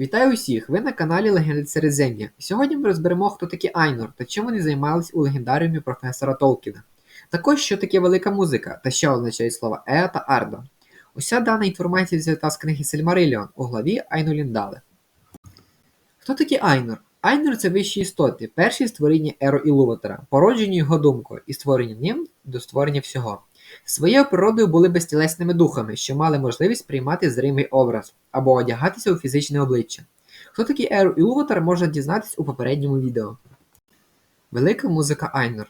Вітаю усіх! Ви на каналі Легенди Середзем'я. Сьогодні ми розберемо, хто такі Айнор та чим вони займались у легендаріумі професора Толкіна. Також що таке велика музика та що означають слова Еа та Ардо. Уся дана інформація взята з книги Сельмариліон у главі Айнуліндали. Хто такі Айнор? Айнор це вищі істоти, перші створіння Еро Ілуватора, породжені його думкою і створені ним до створення всього. Своєю природою були безтілесними духами, що мали можливість приймати зримий образ або одягатися у фізичне обличчя. Хто такий Еру Ілуватар можна дізнатись у попередньому відео. Велика музика Айнор.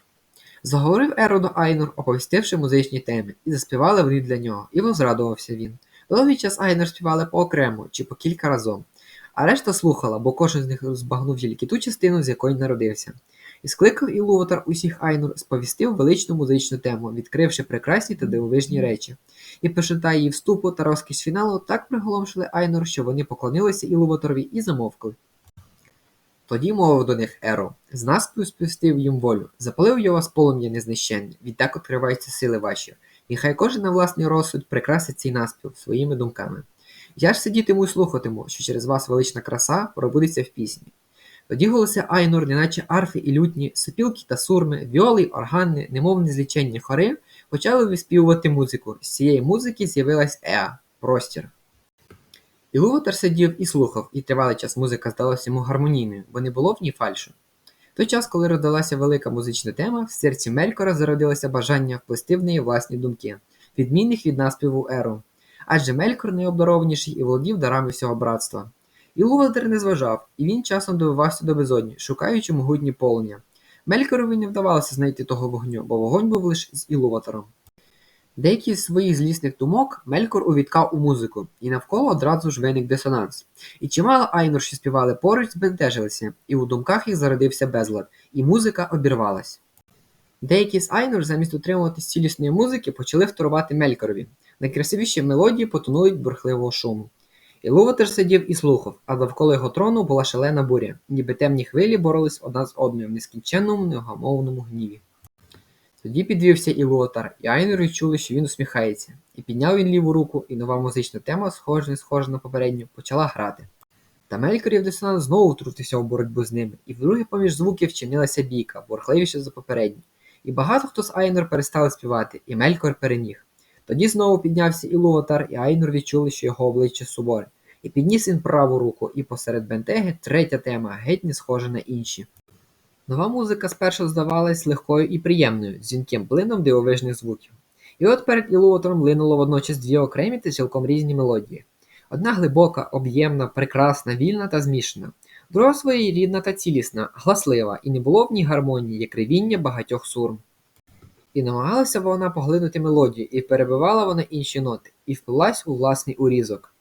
Заговорив Еро до Айнор, оповістивши музичні теми, і заспівали вони для нього, і возрадувався він. Довгий час Айнор співали поокремо чи по кілька разом, а решта слухала, бо кожен з них розбагнув тільки ту частину, з якої народився. І скликав Ілуватар усіх Айнур, сповістив величну музичну тему, відкривши прекрасні та дивовижні речі. І пишита її вступу та розкіш фіналу так приголомшили Айнур, що вони поклонилися Ілуватарові і замовкли. Тоді мовив до них Еро, з нас сповістив їм волю, запалив я вас полум'я незнищення, відтак відкриваються сили ваші, і хай кожен на власний розсуд прикрасить цей наспів своїми думками. Я ж сидітиму і слухатиму, що через вас велична краса пробудеться в пісні. Тоді голоси Айнур, неначе арфи і лютні, сопілки та сурми, віоли й органи, немов незліченні хори, почали виспівувати музику. З цієї музики з'явилась Еа простір. Ілуватар сидів і слухав, і тривалий час музика здалася йому гармонійною, бо не було в ній фальшу. Той час, коли роздалася велика музична тема, в серці Мелькора зародилося бажання вплести в неї власні думки, відмінних від наспіву Еру. Адже Мелькор найобдарованіший і володів дарами всього братства. Ілуватар не зважав, і він часом добивався до безодні, шукаючи могутні полум'я. Мелькорові не вдавалося знайти того вогню, бо вогонь був лише з Ілуватаром. Деякі з своїх злісних думок Мелькор увіткав у музику, і навколо одразу ж виник дисонанс. І чимало айнур, що співали поруч, збентежилися, і у думках їх зародився безлад, і музика обірвалась. Деякі з айнур, замість утримуватись цілісної музики, почали вторувати Мелькорові. Найкрасивіші мелодії потонули бурхливого шуму. Ілуватар сидів і слухав, а довкола його трону була шалена буря, ніби темні хвилі боролись одна з одною в нескінченному негамовному гніві. Тоді підвівся Ілуватар, і Айнори чули, що він усміхається, і підняв він ліву руку, і нова музична тема, схожа не схожа на попередню, почала грати. Та Мелькорів десант знову втрутився в боротьбу з ними, і вдруге поміж звуків вчинилася бійка, борхливіша за попередню. І багато хто з Айнор перестали співати, і Мелькор переміг. Тоді знову піднявся Ілуватар, і Айнур відчули, що його обличчя суворе. І підніс він праву руку, і посеред бентеги третя тема, геть не схожа на інші. Нова музика спершу здавалась легкою і приємною, з дзвінким плином дивовижних звуків. І от перед Ілуватором линуло водночас дві окремі та цілком різні мелодії. Одна глибока, об'ємна, прекрасна, вільна та змішана, друга своєрідна та цілісна, гласлива, і не було в ній гармонії, як ревіння багатьох сурм. І намагалася вона поглинути мелодію, і перебивала вона інші ноти, і впилась у власний урізок.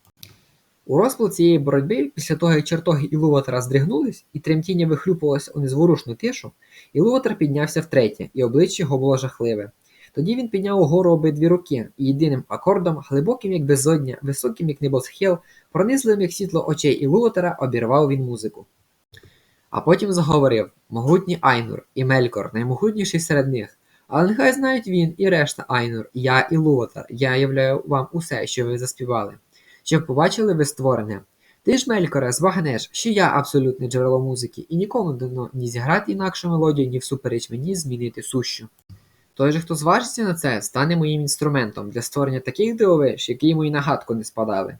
У розпал цієї боротьби, після того, як чертоги Ілуватора здригнулись, і тремтіння вихлюпувалося у незворушну тишу, Ілуватор піднявся втретє, і обличчя його було жахливе. Тоді він підняв угору обидві руки, і єдиним акордом, глибоким, як безодня, високим, як небосхил, пронизливим, як світло очей Ілуватора, обірвав він музику. А потім заговорив могутній Айнур і Мелькор, наймогутніший серед них. Але нехай знають він і решта Айнур, я і Луватар, я являю вам усе, що ви заспівали. Щоб побачили ви створене. Ти ж, Мелькоре, збагнеш, що я абсолютне джерело музики, і нікому дано ні зіграти інакшу мелодію, ні всупереч мені змінити сущу. Той же, хто зважиться на це, стане моїм інструментом для створення таких дивовиж, які йому й нагадку не спадали.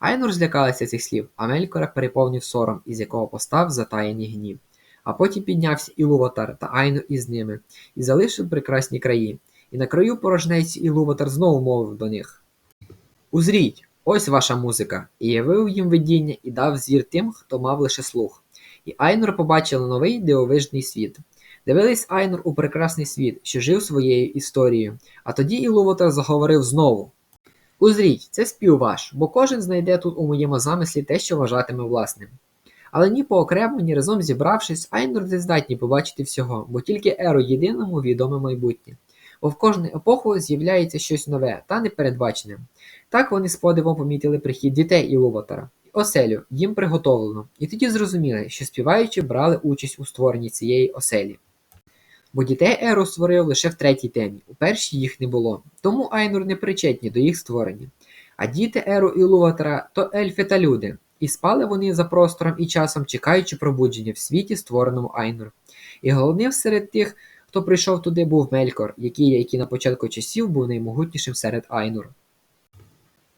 Айнур злякалася цих слів, а Мелькора переповнив сором, із якого постав затаєний гнів. А потім піднявся Ілуватар та Айну із ними, і залишив прекрасні краї. І на краю порожнеці Ілуватар знову мовив до них Узріть, ось ваша музика, і явив їм видіння і дав зір тим, хто мав лише слух. І Айнур побачили новий дивовижний світ. Дивились Айнур у прекрасний світ, що жив своєю історією, а тоді Ілуватар заговорив знову Узріть, це спів ваш, бо кожен знайде тут у моєму замислі те, що вважатиме власним. Але ні поокремо, ні разом зібравшись, Айнур не здатні побачити всього, бо тільки Еру єдиному відоме майбутнє. Бо в кожну епоху з'являється щось нове та непередбачене. Так вони з подивом помітили прихід дітей Ілуватора, оселю їм приготовлено, і тоді зрозуміли, що співаючи брали участь у створенні цієї оселі. Бо дітей Еру створив лише в третій темі, у першій їх не було, тому Айнур не причетні до їх створення. А діти Еру Ілуватора то ельфи та люди, І спали вони за простором і часом, чекаючи пробудження в світі, створеному Айнур. І головним серед тих, хто прийшов туди, був Мелькор, який, як і на початку часів, був наймогутнішим серед Айнур.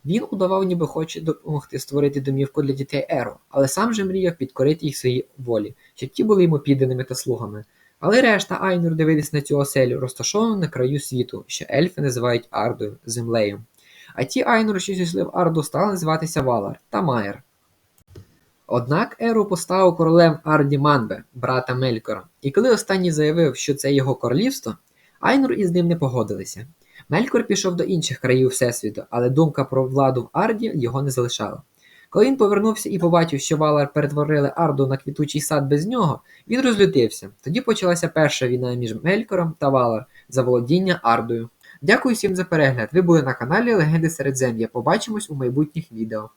Він удавав, ніби хоче допомогти створити домівку для дітей Еру, але сам же мріяв підкорити їх своїй волі, щоб ті були йому підданими та слугами. Але решта Айнур дивились на цю оселю, розташовану на краю світу, що ельфи називають Ардою, землею. А ті Айнур, що зійшли в Арду, стали називатися Валар та Майер. Однак Еру поставив королем Арді Манбе, брата Мелькора, і коли останній заявив, що це його королівство, Айнур із ним не погодилися. Мелькор пішов до інших країв Всесвіту, але думка про владу в Арді його не залишала. Коли він повернувся і побачив, що Валар перетворили Арду на квітучий сад без нього, він розлютився. Тоді почалася перша війна між Мелькором та Валар за володіння Ардою. Дякую всім за перегляд. Ви були на каналі Легенди Середзем'я. Побачимось у майбутніх відео.